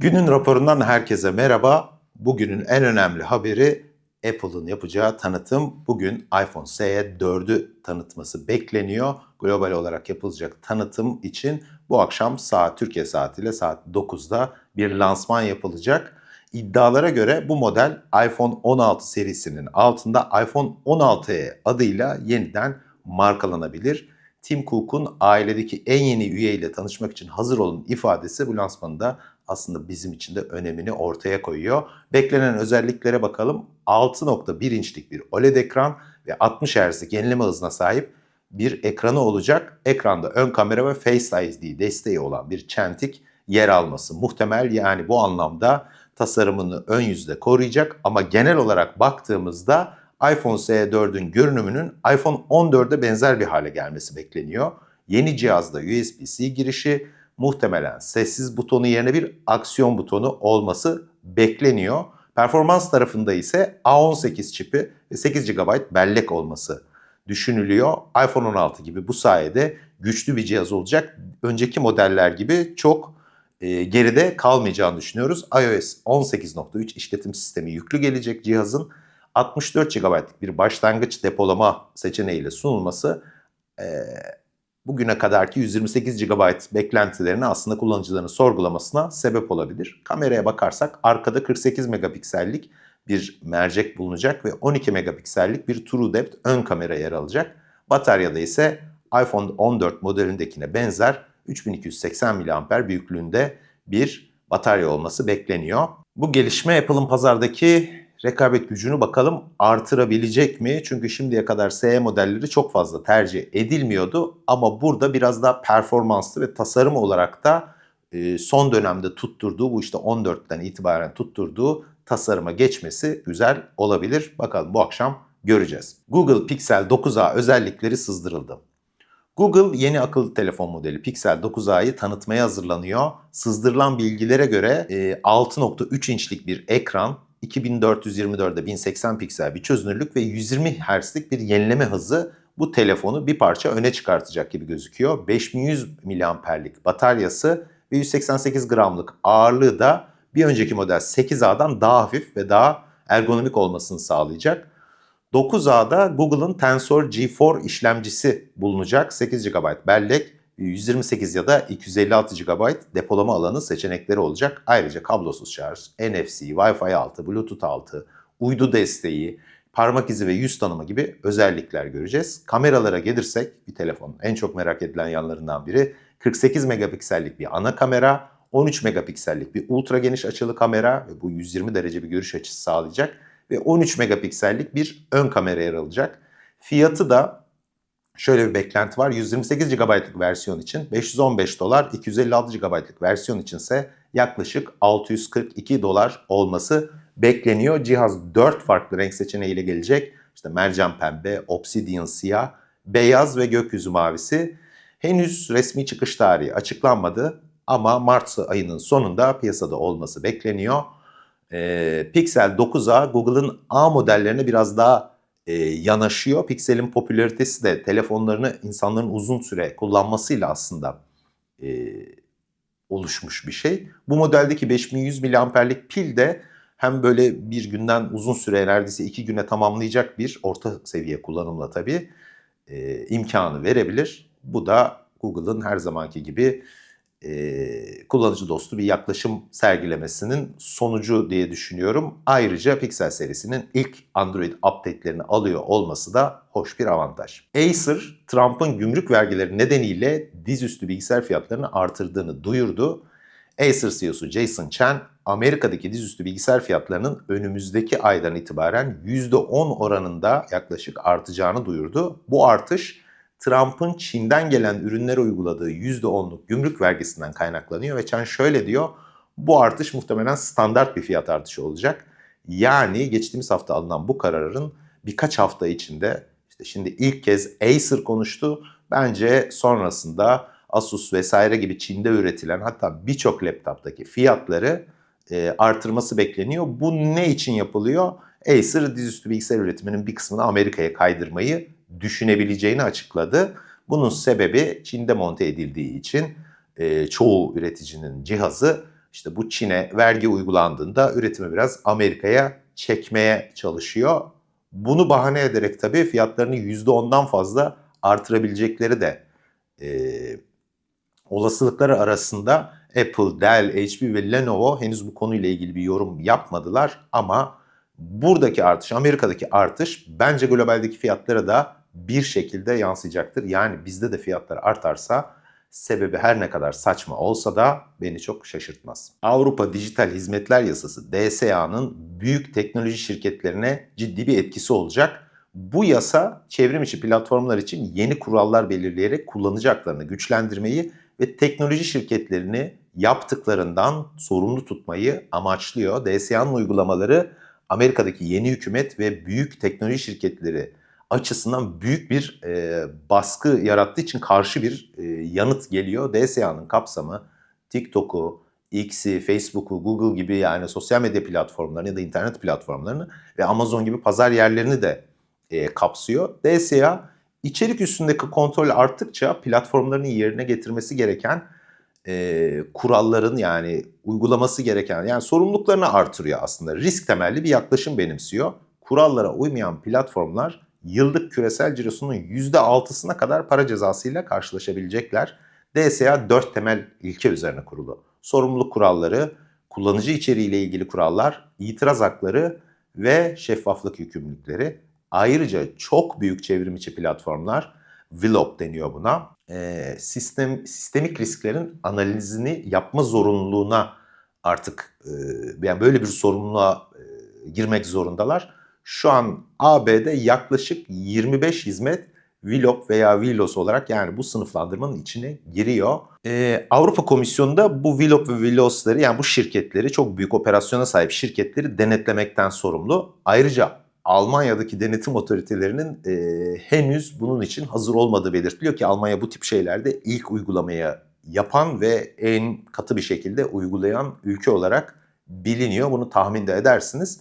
Günün raporundan herkese merhaba. Bugünün en önemli haberi Apple'ın yapacağı tanıtım. Bugün iPhone SE 4'ü tanıtması bekleniyor. Global olarak yapılacak tanıtım için bu akşam saat Türkiye saatiyle saat 9'da bir lansman yapılacak. İddialara göre bu model iPhone 16 serisinin altında iPhone 16e adıyla yeniden markalanabilir. Tim Cook'un ailedeki en yeni üyeyle tanışmak için hazır olun ifadesi bu lansmanda aslında bizim için de önemini ortaya koyuyor. Beklenen özelliklere bakalım. 6.1 inçlik bir OLED ekran ve 60 Hz'lik yenileme hızına sahip bir ekranı olacak. Ekranda ön kamera ve Face ID desteği olan bir çentik yer alması muhtemel. Yani bu anlamda tasarımını ön yüzde koruyacak ama genel olarak baktığımızda iPhone SE 4'ün görünümünün iPhone 14'e benzer bir hale gelmesi bekleniyor. Yeni cihazda USB-C girişi, muhtemelen sessiz butonu yerine bir aksiyon butonu olması bekleniyor. Performans tarafında ise A18 çipi ve 8 GB bellek olması düşünülüyor. iPhone 16 gibi bu sayede güçlü bir cihaz olacak. Önceki modeller gibi çok e, geride kalmayacağını düşünüyoruz. iOS 18.3 işletim sistemi yüklü gelecek cihazın 64 GB'lık bir başlangıç depolama seçeneğiyle sunulması e, bugüne kadarki 128 GB beklentilerini aslında kullanıcıların sorgulamasına sebep olabilir. Kameraya bakarsak arkada 48 megapiksellik bir mercek bulunacak ve 12 megapiksellik bir True Depth ön kamera yer alacak. Bataryada ise iPhone 14 modelindekine benzer 3280 mAh büyüklüğünde bir batarya olması bekleniyor. Bu gelişme Apple'ın pazardaki rekabet gücünü bakalım artırabilecek mi? Çünkü şimdiye kadar SE modelleri çok fazla tercih edilmiyordu ama burada biraz daha performanslı ve tasarım olarak da e, son dönemde tutturduğu bu işte 14'ten itibaren tutturduğu tasarıma geçmesi güzel olabilir. Bakalım bu akşam göreceğiz. Google Pixel 9a özellikleri sızdırıldı. Google yeni akıllı telefon modeli Pixel 9a'yı tanıtmaya hazırlanıyor. Sızdırılan bilgilere göre 6.3 inçlik bir ekran, 2424'de 1080 piksel bir çözünürlük ve 120 Hz'lik bir yenileme hızı bu telefonu bir parça öne çıkartacak gibi gözüküyor. 5100 mAh'lik bataryası ve 188 gramlık ağırlığı da bir önceki model 8A'dan daha hafif ve daha ergonomik olmasını sağlayacak. 9A'da Google'ın Tensor G4 işlemcisi bulunacak. 8 GB bellek, 128 ya da 256 GB depolama alanı seçenekleri olacak. Ayrıca kablosuz şarj, NFC, Wi-Fi 6, Bluetooth 6, uydu desteği, parmak izi ve yüz tanıma gibi özellikler göreceğiz. Kameralara gelirsek bir telefonun en çok merak edilen yanlarından biri 48 megapiksellik bir ana kamera, 13 megapiksellik bir ultra geniş açılı kamera ve bu 120 derece bir görüş açısı sağlayacak ve 13 megapiksellik bir ön kamera yer alacak. Fiyatı da şöyle bir beklenti var. 128 GB'lık versiyon için 515 dolar, 256 GB'lık versiyon içinse yaklaşık 642 dolar olması bekleniyor. Cihaz 4 farklı renk seçeneğiyle gelecek. İşte mercan pembe, obsidian siyah, beyaz ve gökyüzü mavisi. Henüz resmi çıkış tarihi açıklanmadı ama Mart ayının sonunda piyasada olması bekleniyor. Ee, Pixel 9a Google'ın A modellerine biraz daha e, yanaşıyor. Pixel'in popülaritesi de telefonlarını insanların uzun süre kullanmasıyla aslında e, oluşmuş bir şey. Bu modeldeki 5100 mAh'lik pil de hem böyle bir günden uzun süre neredeyse iki güne tamamlayacak bir orta seviye kullanımla tabii e, imkanı verebilir. Bu da Google'ın her zamanki gibi e, kullanıcı dostu bir yaklaşım sergilemesinin sonucu diye düşünüyorum. Ayrıca Pixel serisinin ilk Android update'lerini alıyor olması da hoş bir avantaj. Acer, Trump'ın gümrük vergileri nedeniyle dizüstü bilgisayar fiyatlarını artırdığını duyurdu. Acer CEO'su Jason Chen, Amerika'daki dizüstü bilgisayar fiyatlarının önümüzdeki aydan itibaren %10 oranında yaklaşık artacağını duyurdu. Bu artış Trump'ın Çin'den gelen ürünlere uyguladığı %10'luk gümrük vergisinden kaynaklanıyor ve Chen şöyle diyor. Bu artış muhtemelen standart bir fiyat artışı olacak. Yani geçtiğimiz hafta alınan bu kararın birkaç hafta içinde işte şimdi ilk kez Acer konuştu. Bence sonrasında Asus vesaire gibi Çin'de üretilen hatta birçok laptoptaki fiyatları e, artırması bekleniyor. Bu ne için yapılıyor? Acer dizüstü bilgisayar üretiminin bir kısmını Amerika'ya kaydırmayı düşünebileceğini açıkladı. Bunun sebebi Çin'de monte edildiği için e, çoğu üreticinin cihazı işte bu Çin'e vergi uygulandığında üretimi biraz Amerika'ya çekmeye çalışıyor. Bunu bahane ederek tabii fiyatlarını %10'dan fazla artırabilecekleri de e, olasılıkları arasında Apple, Dell, HP ve Lenovo henüz bu konuyla ilgili bir yorum yapmadılar ama buradaki artış, Amerika'daki artış bence globaldeki fiyatlara da bir şekilde yansıyacaktır. Yani bizde de fiyatlar artarsa sebebi her ne kadar saçma olsa da beni çok şaşırtmaz. Avrupa Dijital Hizmetler Yasası DSA'nın büyük teknoloji şirketlerine ciddi bir etkisi olacak. Bu yasa çevrim içi platformlar için yeni kurallar belirleyerek kullanıcı güçlendirmeyi ve teknoloji şirketlerini yaptıklarından sorumlu tutmayı amaçlıyor. DSA'nın uygulamaları Amerika'daki yeni hükümet ve büyük teknoloji şirketleri açısından büyük bir e, baskı yarattığı için karşı bir e, yanıt geliyor. DSA'nın kapsamı TikTok'u, X'i, Facebook'u, Google gibi yani sosyal medya platformlarını ya da internet platformlarını ve Amazon gibi pazar yerlerini de e, kapsıyor. DSA içerik üstündeki kontrol arttıkça platformların yerine getirmesi gereken e, kuralların yani uygulaması gereken yani sorumluluklarını artırıyor aslında. Risk temelli bir yaklaşım benimsiyor. Kurallara uymayan platformlar yıllık küresel cirosunun %6'sına kadar para cezasıyla karşılaşabilecekler. DSA 4 temel ilke üzerine kurulu. Sorumluluk kuralları, kullanıcı içeriği ile ilgili kurallar, itiraz hakları ve şeffaflık yükümlülükleri. Ayrıca çok büyük çevrimiçi platformlar, VLOP deniyor buna, e, sistem sistemik risklerin analizini yapma zorunluluğuna artık e, yani böyle bir sorumluluğa e, girmek zorundalar. Şu an AB'de yaklaşık 25 hizmet VLOP veya VLOS olarak yani bu sınıflandırmanın içine giriyor. Ee, Avrupa Komisyonu da bu VLOP ve VLOS'ları yani bu şirketleri çok büyük operasyona sahip şirketleri denetlemekten sorumlu. Ayrıca Almanya'daki denetim otoritelerinin e, henüz bunun için hazır olmadığı belirtiliyor ki Almanya bu tip şeylerde ilk uygulamaya yapan ve en katı bir şekilde uygulayan ülke olarak biliniyor. Bunu tahmin de edersiniz.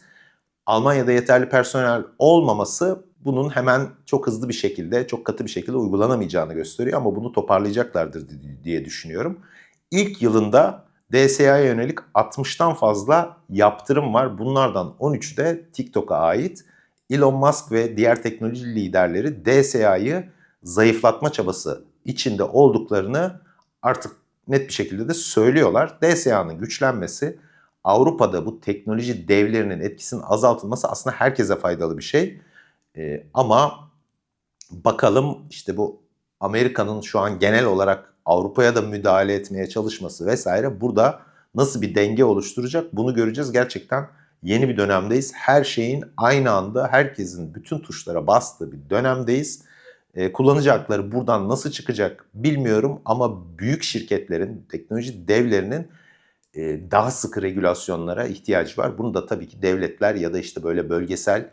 Almanya'da yeterli personel olmaması bunun hemen çok hızlı bir şekilde, çok katı bir şekilde uygulanamayacağını gösteriyor ama bunu toparlayacaklardır diye düşünüyorum. İlk yılında DSA'ya yönelik 60'tan fazla yaptırım var. Bunlardan 13'ü de TikTok'a ait. Elon Musk ve diğer teknoloji liderleri DSA'yı zayıflatma çabası içinde olduklarını artık net bir şekilde de söylüyorlar. DSA'nın güçlenmesi Avrupa'da bu teknoloji devlerinin etkisinin azaltılması aslında herkese faydalı bir şey. Ee, ama bakalım işte bu Amerika'nın şu an genel olarak Avrupa'ya da müdahale etmeye çalışması vesaire burada nasıl bir denge oluşturacak bunu göreceğiz. Gerçekten yeni bir dönemdeyiz. Her şeyin aynı anda herkesin bütün tuşlara bastığı bir dönemdeyiz. Ee, kullanıcı buradan nasıl çıkacak bilmiyorum ama büyük şirketlerin, teknoloji devlerinin e, daha sıkı regülasyonlara ihtiyacı var. Bunu da tabii ki devletler ya da işte böyle bölgesel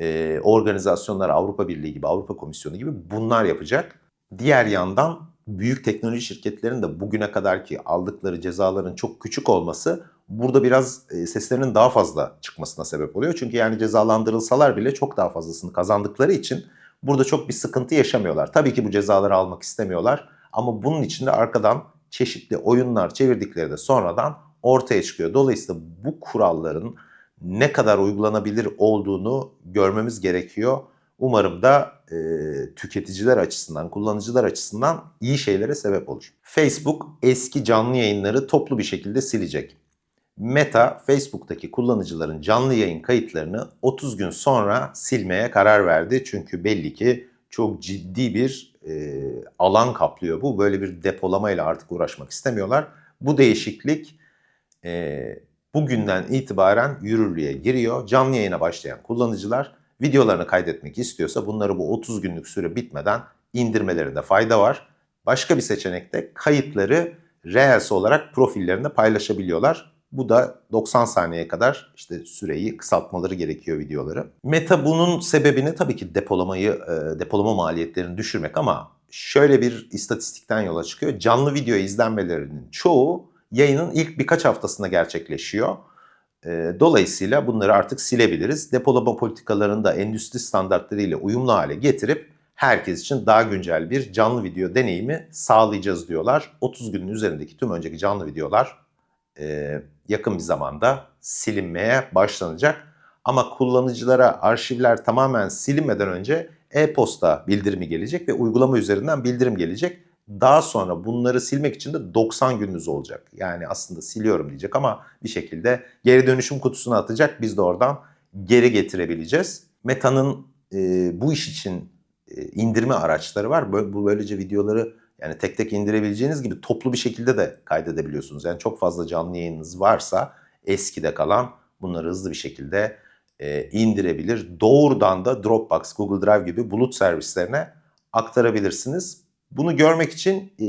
e, organizasyonlar, Avrupa Birliği gibi, Avrupa Komisyonu gibi bunlar yapacak. Diğer yandan büyük teknoloji şirketlerin de bugüne kadar ki aldıkları cezaların çok küçük olması burada biraz e, seslerinin daha fazla çıkmasına sebep oluyor. Çünkü yani cezalandırılsalar bile çok daha fazlasını kazandıkları için burada çok bir sıkıntı yaşamıyorlar. Tabii ki bu cezaları almak istemiyorlar ama bunun için de arkadan çeşitli oyunlar çevirdikleri de sonradan ortaya çıkıyor. Dolayısıyla bu kuralların ne kadar uygulanabilir olduğunu görmemiz gerekiyor. Umarım da e, tüketiciler açısından, kullanıcılar açısından iyi şeylere sebep olur. Facebook eski canlı yayınları toplu bir şekilde silecek. Meta, Facebook'taki kullanıcıların canlı yayın kayıtlarını 30 gün sonra silmeye karar verdi. Çünkü belli ki çok ciddi bir e, alan kaplıyor bu. Böyle bir depolamayla artık uğraşmak istemiyorlar. Bu değişiklik e, bugünden itibaren yürürlüğe giriyor. Canlı yayına başlayan kullanıcılar videolarını kaydetmek istiyorsa bunları bu 30 günlük süre bitmeden indirmelerinde fayda var. Başka bir seçenek de kayıtları Reels olarak profillerinde paylaşabiliyorlar. Bu da 90 saniyeye kadar işte süreyi kısaltmaları gerekiyor videoları. Meta bunun sebebini tabii ki depolamayı, e, depolama maliyetlerini düşürmek ama şöyle bir istatistikten yola çıkıyor. Canlı video izlenmelerinin çoğu yayının ilk birkaç haftasında gerçekleşiyor. E, dolayısıyla bunları artık silebiliriz. Depolama politikalarını da endüstri standartları ile uyumlu hale getirip herkes için daha güncel bir canlı video deneyimi sağlayacağız diyorlar. 30 günün üzerindeki tüm önceki canlı videolar e, yakın bir zamanda silinmeye başlanacak. Ama kullanıcılara arşivler tamamen silinmeden önce e-posta bildirimi gelecek ve uygulama üzerinden bildirim gelecek. Daha sonra bunları silmek için de 90 gününüz olacak. Yani aslında siliyorum diyecek ama bir şekilde geri dönüşüm kutusuna atacak. Biz de oradan geri getirebileceğiz. Meta'nın e, bu iş için e, indirme araçları var. Bu böylece videoları yani tek tek indirebileceğiniz gibi toplu bir şekilde de kaydedebiliyorsunuz. Yani çok fazla canlı yayınınız varsa eskide kalan bunları hızlı bir şekilde e, indirebilir. Doğrudan da Dropbox, Google Drive gibi bulut servislerine aktarabilirsiniz. Bunu görmek için e,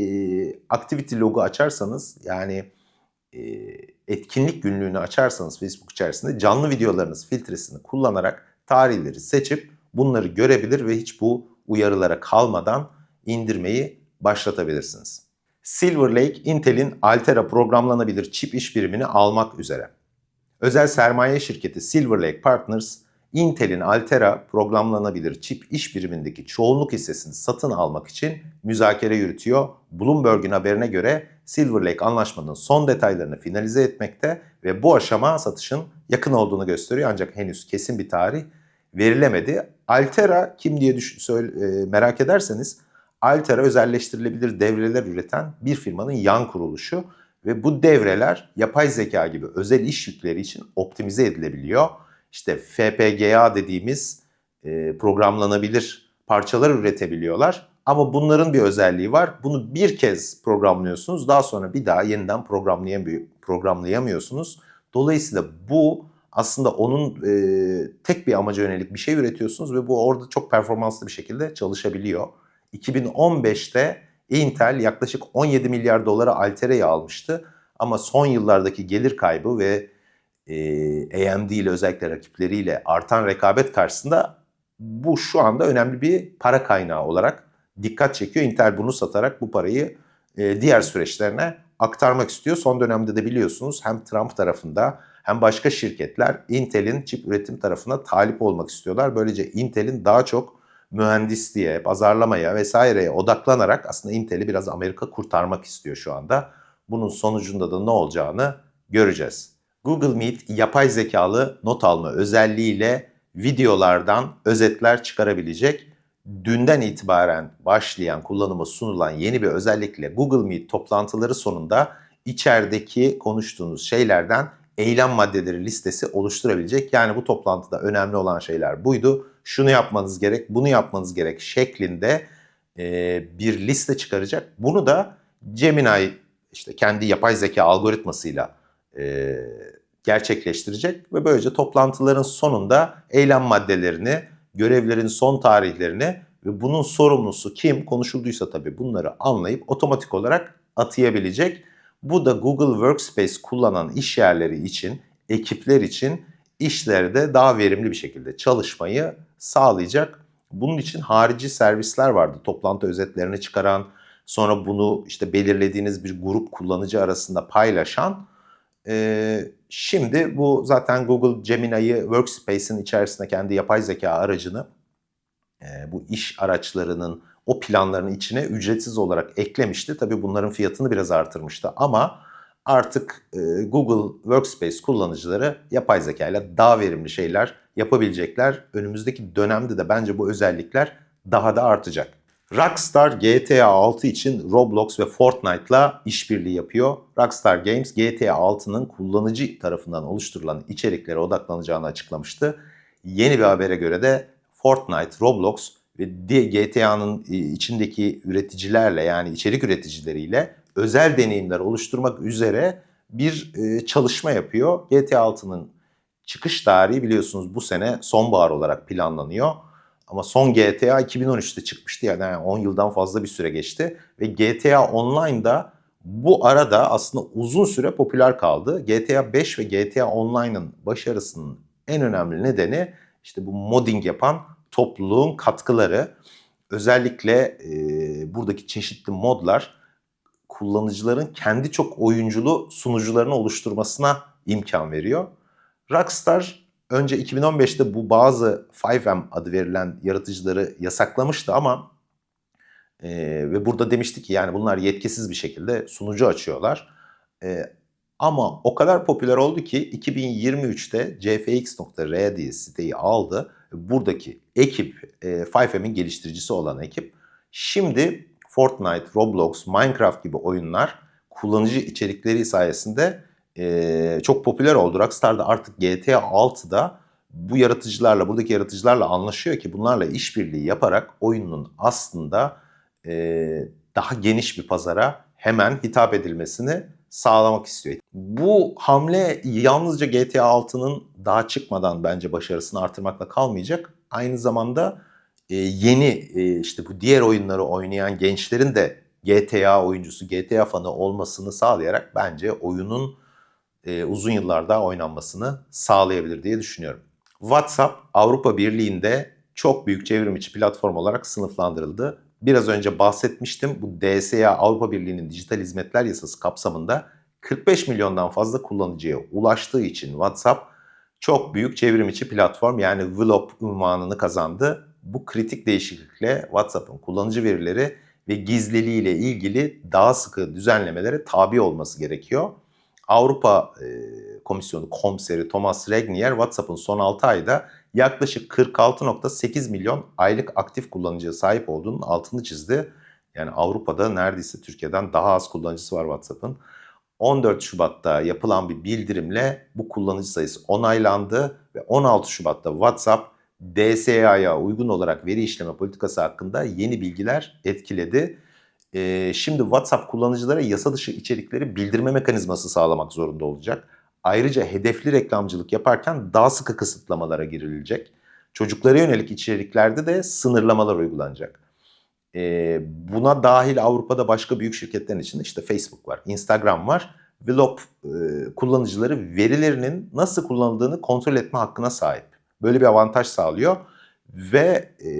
activity log'u açarsanız yani e, etkinlik günlüğünü açarsanız Facebook içerisinde canlı videolarınız filtresini kullanarak tarihleri seçip bunları görebilir ve hiç bu uyarılara kalmadan indirmeyi başlatabilirsiniz. Silver Lake, Intel'in Altera programlanabilir çip iş birimini almak üzere. Özel sermaye şirketi Silver Lake Partners, Intel'in Altera programlanabilir çip iş birimindeki çoğunluk hissesini satın almak için müzakere yürütüyor. Bloomberg'un haberine göre Silver Lake anlaşmanın son detaylarını finalize etmekte ve bu aşama satışın yakın olduğunu gösteriyor ancak henüz kesin bir tarih verilemedi. Altera kim diye düşün, söyle, e, merak ederseniz Altera özelleştirilebilir devreler üreten bir firmanın yan kuruluşu ve bu devreler yapay zeka gibi özel iş yükleri için optimize edilebiliyor. İşte FPGA dediğimiz e, programlanabilir parçalar üretebiliyorlar. Ama bunların bir özelliği var. Bunu bir kez programlıyorsunuz. Daha sonra bir daha yeniden programlayamıyorsunuz. Dolayısıyla bu aslında onun e, tek bir amaca yönelik bir şey üretiyorsunuz ve bu orada çok performanslı bir şekilde çalışabiliyor. 2015'te Intel yaklaşık 17 milyar dolara Altera'yı almıştı. Ama son yıllardaki gelir kaybı ve e, AMD ile özellikle rakipleriyle artan rekabet karşısında bu şu anda önemli bir para kaynağı olarak dikkat çekiyor. Intel bunu satarak bu parayı e, diğer süreçlerine aktarmak istiyor. Son dönemde de biliyorsunuz hem Trump tarafında hem başka şirketler Intel'in çip üretim tarafına talip olmak istiyorlar. Böylece Intel'in daha çok mühendisliğe, pazarlamaya vesaireye odaklanarak aslında Intel'i biraz Amerika kurtarmak istiyor şu anda. Bunun sonucunda da ne olacağını göreceğiz. Google Meet yapay zekalı not alma özelliğiyle videolardan özetler çıkarabilecek. Dünden itibaren başlayan, kullanıma sunulan yeni bir özellikle Google Meet toplantıları sonunda içerideki konuştuğunuz şeylerden eylem maddeleri listesi oluşturabilecek. Yani bu toplantıda önemli olan şeyler buydu. Şunu yapmanız gerek, bunu yapmanız gerek şeklinde e, bir liste çıkaracak. Bunu da Gemini işte kendi yapay zeka algoritmasıyla e, gerçekleştirecek ve böylece toplantıların sonunda eylem maddelerini, görevlerin son tarihlerini ve bunun sorumlusu kim konuşulduysa tabii bunları anlayıp otomatik olarak atayabilecek. Bu da Google Workspace kullanan iş yerleri için, ekipler için işlerde daha verimli bir şekilde çalışmayı sağlayacak. Bunun için harici servisler vardı. Toplantı özetlerini çıkaran, sonra bunu işte belirlediğiniz bir grup kullanıcı arasında paylaşan. Ee, şimdi bu zaten Google Gemini'yi Workspace'in içerisinde kendi yapay zeka aracını e, bu iş araçlarının o planların içine ücretsiz olarak eklemişti. Tabii bunların fiyatını biraz artırmıştı ama artık e, Google Workspace kullanıcıları yapay zeka ile daha verimli şeyler yapabilecekler. Önümüzdeki dönemde de bence bu özellikler daha da artacak. Rockstar GTA 6 için Roblox ve Fortnite'la işbirliği yapıyor. Rockstar Games GTA 6'nın kullanıcı tarafından oluşturulan içeriklere odaklanacağını açıklamıştı. Yeni bir habere göre de Fortnite, Roblox ve GTA'nın e, içindeki üreticilerle yani içerik üreticileriyle özel deneyimler oluşturmak üzere bir e, çalışma yapıyor. GTA 6'nın çıkış tarihi biliyorsunuz bu sene sonbahar olarak planlanıyor. Ama son GTA 2013'te çıkmıştı yani 10 yıldan fazla bir süre geçti. Ve GTA Online'da bu arada aslında uzun süre popüler kaldı. GTA 5 ve GTA Online'ın başarısının en önemli nedeni işte bu modding yapan topluluğun katkıları. Özellikle e, buradaki çeşitli modlar kullanıcıların kendi çok oyunculu sunucularını oluşturmasına imkan veriyor. Rockstar önce 2015'te bu bazı 5M adı verilen yaratıcıları yasaklamıştı ama e, ve burada demişti ki yani bunlar yetkisiz bir şekilde sunucu açıyorlar. E, Ama o kadar popüler oldu ki 2023'te cfx.r diye siteyi aldı. Buradaki ekip, e, 5M'in geliştiricisi olan ekip şimdi Fortnite, Roblox, Minecraft gibi oyunlar kullanıcı içerikleri sayesinde e, çok popüler oldu. Rockstar da artık GTA 6'da bu yaratıcılarla, buradaki yaratıcılarla anlaşıyor ki bunlarla işbirliği yaparak oyunun aslında e, daha geniş bir pazara hemen hitap edilmesini sağlamak istiyor. Bu hamle yalnızca GTA 6'nın daha çıkmadan bence başarısını artırmakla kalmayacak. Aynı zamanda e, yeni e, işte bu diğer oyunları oynayan gençlerin de GTA oyuncusu, GTA fanı olmasını sağlayarak bence oyunun e, uzun yıllar daha oynanmasını sağlayabilir diye düşünüyorum. WhatsApp Avrupa Birliği'nde çok büyük çevrim içi platform olarak sınıflandırıldı. Biraz önce bahsetmiştim. Bu DSA Avrupa Birliği'nin dijital hizmetler yasası kapsamında 45 milyondan fazla kullanıcıya ulaştığı için WhatsApp çok büyük çevrim içi platform yani VLOP unvanını kazandı. Bu kritik değişiklikle WhatsApp'ın kullanıcı verileri ve gizliliği ile ilgili daha sıkı düzenlemelere tabi olması gerekiyor. Avrupa e, Komisyonu komiseri Thomas Regnier WhatsApp'ın son 6 ayda yaklaşık 46.8 milyon aylık aktif kullanıcıya sahip olduğunun altını çizdi. Yani Avrupa'da neredeyse Türkiye'den daha az kullanıcısı var WhatsApp'ın. 14 Şubat'ta yapılan bir bildirimle bu kullanıcı sayısı onaylandı ve 16 Şubat'ta WhatsApp DSA'ya uygun olarak veri işleme politikası hakkında yeni bilgiler etkiledi. Ee, şimdi WhatsApp kullanıcılara yasa dışı içerikleri bildirme mekanizması sağlamak zorunda olacak. Ayrıca hedefli reklamcılık yaparken daha sıkı kısıtlamalara girilecek. Çocuklara yönelik içeriklerde de sınırlamalar uygulanacak. Ee, buna dahil Avrupa'da başka büyük şirketlerin içinde işte Facebook var, Instagram var. Vlop e, kullanıcıları verilerinin nasıl kullanıldığını kontrol etme hakkına sahip. Böyle bir avantaj sağlıyor ve e,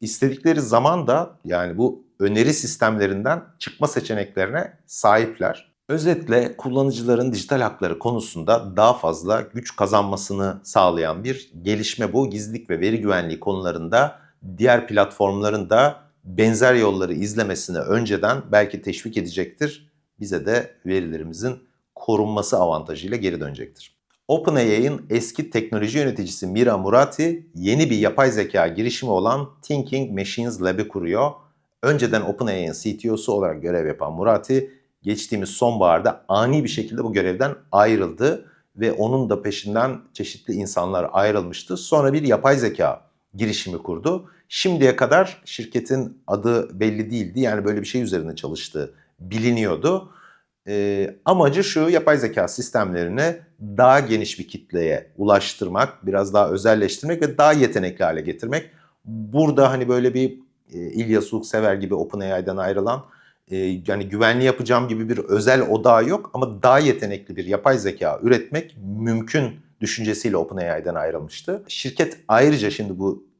istedikleri zaman da yani bu öneri sistemlerinden çıkma seçeneklerine sahipler. Özetle kullanıcıların dijital hakları konusunda daha fazla güç kazanmasını sağlayan bir gelişme bu. Gizlilik ve veri güvenliği konularında diğer platformların da benzer yolları izlemesini önceden belki teşvik edecektir. Bize de verilerimizin korunması avantajıyla geri dönecektir. OpenAI'ın eski teknoloji yöneticisi Mira Murati yeni bir yapay zeka girişimi olan Thinking Machines Lab'i kuruyor. Önceden OpenAI'ın CTO'su olarak görev yapan Murati geçtiğimiz sonbaharda ani bir şekilde bu görevden ayrıldı ve onun da peşinden çeşitli insanlar ayrılmıştı. Sonra bir yapay zeka girişimi kurdu. Şimdiye kadar şirketin adı belli değildi. Yani böyle bir şey üzerine çalıştığı biliniyordu. E, amacı şu yapay zeka sistemlerini daha geniş bir kitleye ulaştırmak, biraz daha özelleştirmek ve daha yetenekli hale getirmek. Burada hani böyle bir e, İlyas Uluksever gibi OpenAI'den ayrılan e, yani güvenli yapacağım gibi bir özel odağı yok ama daha yetenekli bir yapay zeka üretmek mümkün düşüncesiyle OpenAI'den ayrılmıştı. Şirket ayrıca şimdi bu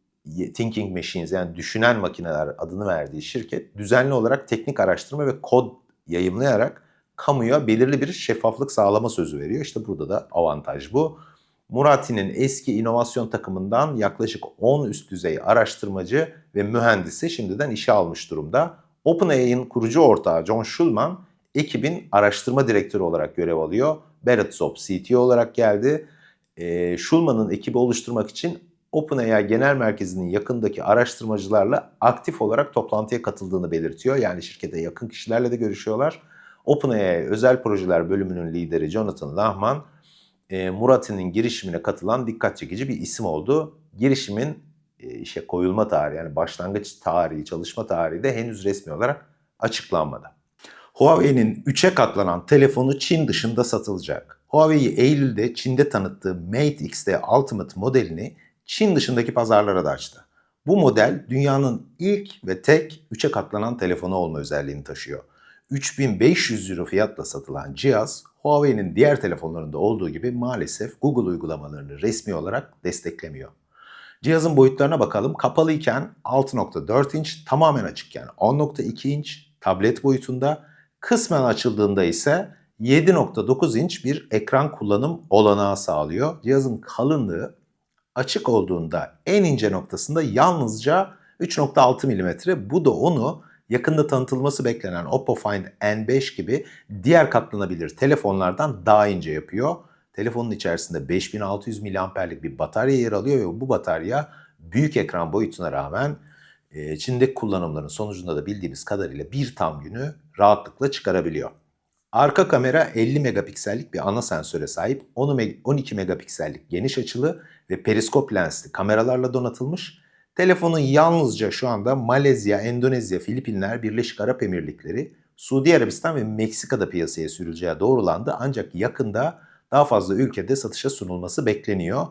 Thinking Machines yani düşünen makineler adını verdiği şirket düzenli olarak teknik araştırma ve kod yayımlayarak kamuya belirli bir şeffaflık sağlama sözü veriyor. İşte burada da avantaj bu. Murati'nin eski inovasyon takımından yaklaşık 10 üst düzey araştırmacı ve mühendisi şimdiden işe almış durumda. OpenAI'nin kurucu ortağı John Schulman ekibin araştırma direktörü olarak görev alıyor. Barrett Zopp CTO olarak geldi. E, Schulman'ın ekibi oluşturmak için OpenAI Genel Merkezi'nin yakındaki araştırmacılarla aktif olarak toplantıya katıldığını belirtiyor. Yani şirkete yakın kişilerle de görüşüyorlar. OpenAI özel projeler bölümünün lideri Jonathan Lahman, e, Murati'nin girişimine katılan dikkat çekici bir isim oldu. Girişimin e, işe koyulma tarihi yani başlangıç tarihi, çalışma tarihi de henüz resmi olarak açıklanmadı. Huawei'nin 3'e katlanan telefonu Çin dışında satılacak. Huawei Eylül'de Çin'de tanıttığı Mate X'te Ultimate modelini Çin dışındaki pazarlara da açtı. Bu model dünyanın ilk ve tek 3'e katlanan telefonu olma özelliğini taşıyor. 3500 euro fiyatla satılan cihaz Huawei'nin diğer telefonlarında olduğu gibi maalesef Google uygulamalarını resmi olarak desteklemiyor. Cihazın boyutlarına bakalım. Kapalı iken 6.4 inç, tamamen açıkken 10.2 inç tablet boyutunda, kısmen açıldığında ise 7.9 inç bir ekran kullanım olanağı sağlıyor. Cihazın kalınlığı açık olduğunda en ince noktasında yalnızca 3.6 mm. Bu da onu yakında tanıtılması beklenen Oppo Find N5 gibi diğer katlanabilir telefonlardan daha ince yapıyor. Telefonun içerisinde 5600 mAh'lik bir batarya yer alıyor ve bu batarya büyük ekran boyutuna rağmen e, Çin'deki kullanımların sonucunda da bildiğimiz kadarıyla bir tam günü rahatlıkla çıkarabiliyor. Arka kamera 50 megapiksellik bir ana sensöre sahip, 12 megapiksellik geniş açılı ve periskop lensli kameralarla donatılmış. Telefonun yalnızca şu anda Malezya, Endonezya, Filipinler, Birleşik Arap Emirlikleri, Suudi Arabistan ve Meksika'da piyasaya sürüleceği doğrulandı. Ancak yakında daha fazla ülkede satışa sunulması bekleniyor.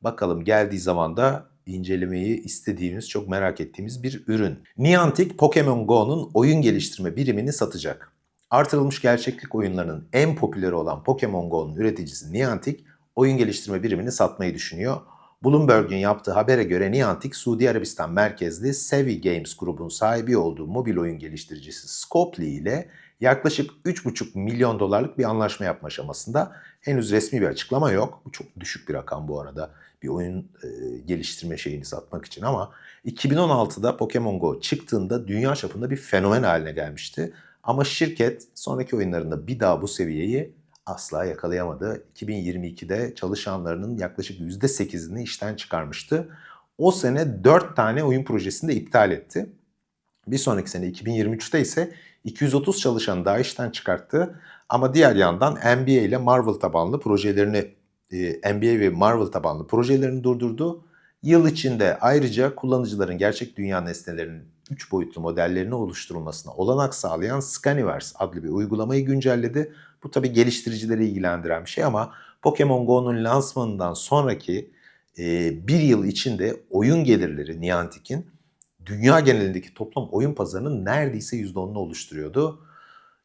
Bakalım geldiği zaman da incelemeyi istediğimiz, çok merak ettiğimiz bir ürün. Niantic Pokemon Go'nun oyun geliştirme birimini satacak. Artırılmış gerçeklik oyunlarının en popüleri olan Pokemon Go'nun üreticisi Niantic, oyun geliştirme birimini satmayı düşünüyor. Bloomberg'in yaptığı habere göre Niantic, Suudi Arabistan merkezli Sevi Games grubun sahibi olduğu mobil oyun geliştiricisi Scopely ile yaklaşık 3,5 milyon dolarlık bir anlaşma yapma aşamasında. Henüz resmi bir açıklama yok. Bu çok düşük bir rakam bu arada bir oyun e, geliştirme şeyini satmak için ama 2016'da Pokemon Go çıktığında dünya çapında bir fenomen haline gelmişti. Ama şirket sonraki oyunlarında bir daha bu seviyeyi asla yakalayamadı. 2022'de çalışanlarının yaklaşık %8'ini işten çıkarmıştı. O sene 4 tane oyun projesini de iptal etti. Bir sonraki sene 2023'te ise 230 çalışanı daha işten çıkarttı. Ama diğer yandan NBA ile Marvel tabanlı projelerini e, NBA ve Marvel tabanlı projelerini durdurdu. Yıl içinde ayrıca kullanıcıların gerçek dünya nesnelerinin 3 boyutlu modellerini oluşturulmasına olanak sağlayan Scaniverse adlı bir uygulamayı güncelledi. Bu tabi geliştiricileri ilgilendiren bir şey ama Pokemon Go'nun lansmanından sonraki e, bir yıl içinde oyun gelirleri Niantic'in dünya genelindeki toplam oyun pazarının neredeyse %10'unu oluşturuyordu.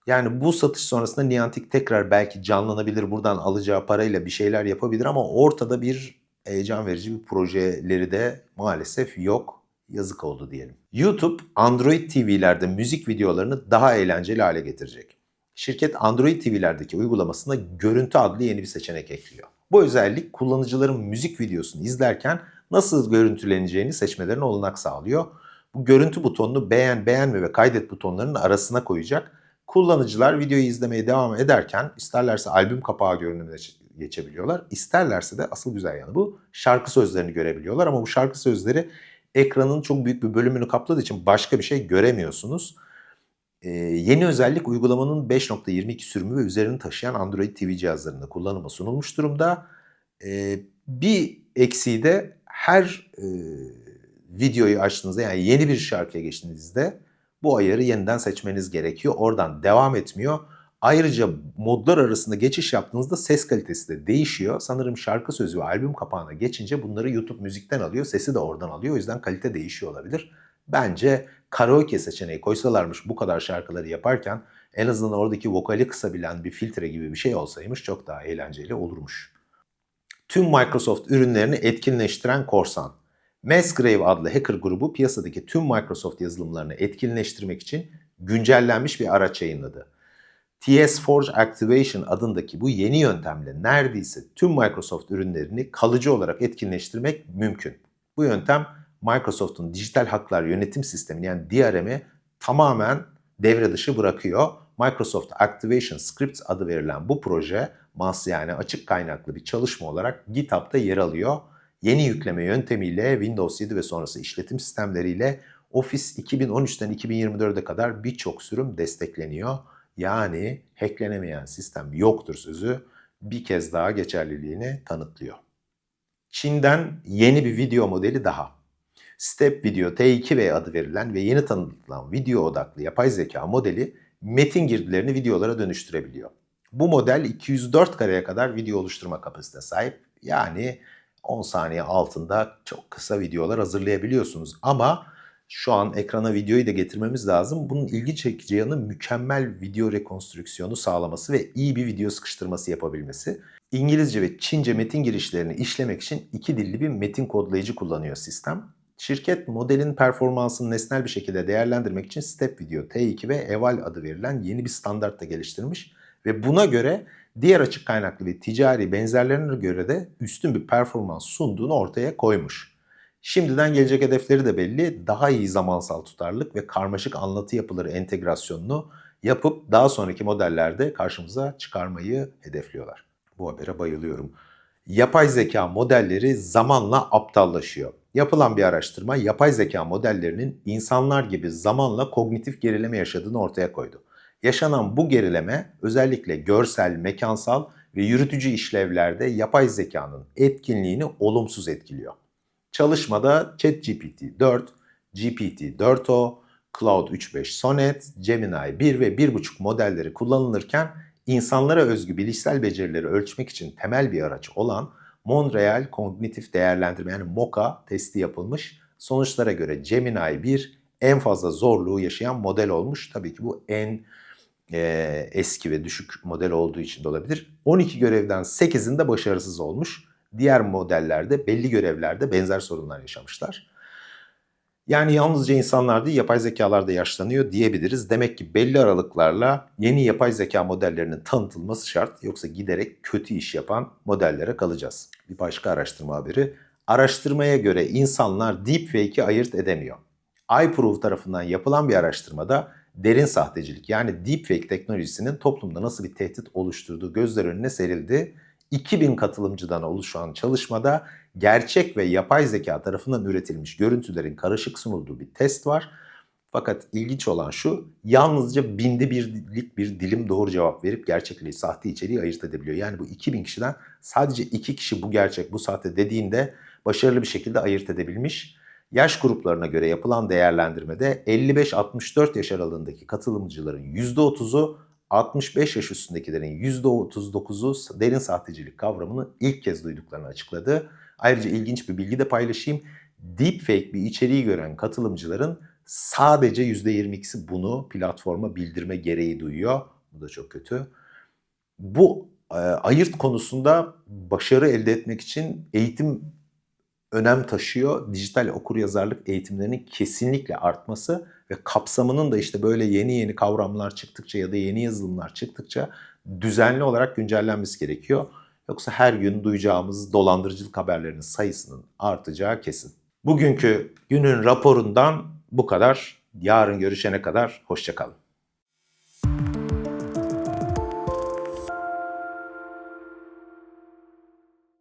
Yani bu satış sonrasında Niantic tekrar belki canlanabilir buradan alacağı parayla bir şeyler yapabilir ama ortada bir heyecan verici bir projeleri de maalesef yok. Yazık oldu diyelim. YouTube Android TV'lerde müzik videolarını daha eğlenceli hale getirecek. Şirket Android TV'lerdeki uygulamasına görüntü adlı yeni bir seçenek ekliyor. Bu özellik kullanıcıların müzik videosunu izlerken nasıl görüntüleneceğini seçmelerine olanak sağlıyor. Bu görüntü butonunu beğen, beğenme ve kaydet butonlarının arasına koyacak kullanıcılar videoyu izlemeye devam ederken isterlerse albüm kapağı görünümüne geçebiliyorlar. İsterlerse de asıl güzel yanı bu şarkı sözlerini görebiliyorlar ama bu şarkı sözleri ekranın çok büyük bir bölümünü kapladığı için başka bir şey göremiyorsunuz. Ee, yeni özellik uygulamanın 5.22 sürümü ve üzerini taşıyan Android TV cihazlarında kullanıma sunulmuş durumda. Ee, bir eksiği de her e, videoyu açtığınızda yani yeni bir şarkıya geçtiğinizde bu ayarı yeniden seçmeniz gerekiyor. Oradan devam etmiyor. Ayrıca modlar arasında geçiş yaptığınızda ses kalitesi de değişiyor. Sanırım şarkı sözü ve albüm kapağına geçince bunları YouTube müzikten alıyor. Sesi de oradan alıyor. O yüzden kalite değişiyor olabilir. Bence karaoke seçeneği koysalarmış bu kadar şarkıları yaparken en azından oradaki vokali kısabilen bir filtre gibi bir şey olsaymış çok daha eğlenceli olurmuş. Tüm Microsoft ürünlerini etkinleştiren korsan. Massgrave adlı hacker grubu piyasadaki tüm Microsoft yazılımlarını etkinleştirmek için güncellenmiş bir araç yayınladı. TS Forge Activation adındaki bu yeni yöntemle neredeyse tüm Microsoft ürünlerini kalıcı olarak etkinleştirmek mümkün. Bu yöntem Microsoft'un dijital haklar yönetim sistemini yani DRM'i tamamen devre dışı bırakıyor. Microsoft Activation Scripts adı verilen bu proje MAS yani açık kaynaklı bir çalışma olarak GitHub'da yer alıyor yeni yükleme yöntemiyle Windows 7 ve sonrası işletim sistemleriyle Office 2013'ten 2024'e kadar birçok sürüm destekleniyor. Yani hacklenemeyen sistem yoktur sözü bir kez daha geçerliliğini kanıtlıyor. Çin'den yeni bir video modeli daha. Step Video T2V adı verilen ve yeni tanıtılan video odaklı yapay zeka modeli metin girdilerini videolara dönüştürebiliyor. Bu model 204 kareye kadar video oluşturma kapasitesine sahip. Yani 10 saniye altında çok kısa videolar hazırlayabiliyorsunuz. Ama şu an ekrana videoyu da getirmemiz lazım. Bunun ilgi çekici yanı mükemmel video rekonstrüksiyonu sağlaması ve iyi bir video sıkıştırması yapabilmesi. İngilizce ve Çince metin girişlerini işlemek için iki dilli bir metin kodlayıcı kullanıyor sistem. Şirket modelin performansını nesnel bir şekilde değerlendirmek için Step Video T2 ve Eval adı verilen yeni bir standart da geliştirmiş ve buna göre diğer açık kaynaklı ve ticari benzerlerine göre de üstün bir performans sunduğunu ortaya koymuş. Şimdiden gelecek hedefleri de belli. Daha iyi zamansal tutarlılık ve karmaşık anlatı yapıları entegrasyonunu yapıp daha sonraki modellerde karşımıza çıkarmayı hedefliyorlar. Bu habere bayılıyorum. Yapay zeka modelleri zamanla aptallaşıyor. Yapılan bir araştırma yapay zeka modellerinin insanlar gibi zamanla kognitif gerileme yaşadığını ortaya koydu. Yaşanan bu gerileme özellikle görsel, mekansal ve yürütücü işlevlerde yapay zekanın etkinliğini olumsuz etkiliyor. Çalışmada ChatGPT 4, GPT-4o, Cloud 3.5 Sonnet, Gemini 1 ve 1.5 modelleri kullanılırken insanlara özgü bilişsel becerileri ölçmek için temel bir araç olan Montreal Kognitif Değerlendirme yani MOCA testi yapılmış. Sonuçlara göre Gemini 1 en fazla zorluğu yaşayan model olmuş. Tabii ki bu en e, eski ve düşük model olduğu için de olabilir. 12 görevden 8'inde başarısız olmuş. Diğer modellerde belli görevlerde benzer sorunlar yaşamışlar. Yani yalnızca insanlar değil yapay zekalar da yaşlanıyor diyebiliriz. Demek ki belli aralıklarla yeni yapay zeka modellerinin tanıtılması şart. Yoksa giderek kötü iş yapan modellere kalacağız. Bir başka araştırma haberi. Araştırmaya göre insanlar deepfake'i ayırt edemiyor. iProve tarafından yapılan bir araştırmada derin sahtecilik yani deepfake teknolojisinin toplumda nasıl bir tehdit oluşturduğu gözler önüne serildi. 2000 katılımcıdan oluşan çalışmada gerçek ve yapay zeka tarafından üretilmiş görüntülerin karışık sunulduğu bir test var. Fakat ilginç olan şu, yalnızca binde birlik bir dilim doğru cevap verip gerçekliği, sahte içeriği ayırt edebiliyor. Yani bu 2000 kişiden sadece 2 kişi bu gerçek, bu sahte dediğinde başarılı bir şekilde ayırt edebilmiş. Yaş gruplarına göre yapılan değerlendirmede 55-64 yaş aralığındaki katılımcıların %30'u 65 yaş üstündekilerin %39'u derin sahtecilik kavramını ilk kez duyduklarını açıkladı. Ayrıca ilginç bir bilgi de paylaşayım. Deepfake bir içeriği gören katılımcıların sadece %22'si bunu platforma bildirme gereği duyuyor. Bu da çok kötü. Bu e, ayırt konusunda başarı elde etmek için eğitim önem taşıyor. Dijital okuryazarlık eğitimlerinin kesinlikle artması ve kapsamının da işte böyle yeni yeni kavramlar çıktıkça ya da yeni yazılımlar çıktıkça düzenli olarak güncellenmesi gerekiyor. Yoksa her gün duyacağımız dolandırıcılık haberlerinin sayısının artacağı kesin. Bugünkü günün raporundan bu kadar. Yarın görüşene kadar hoşçakalın.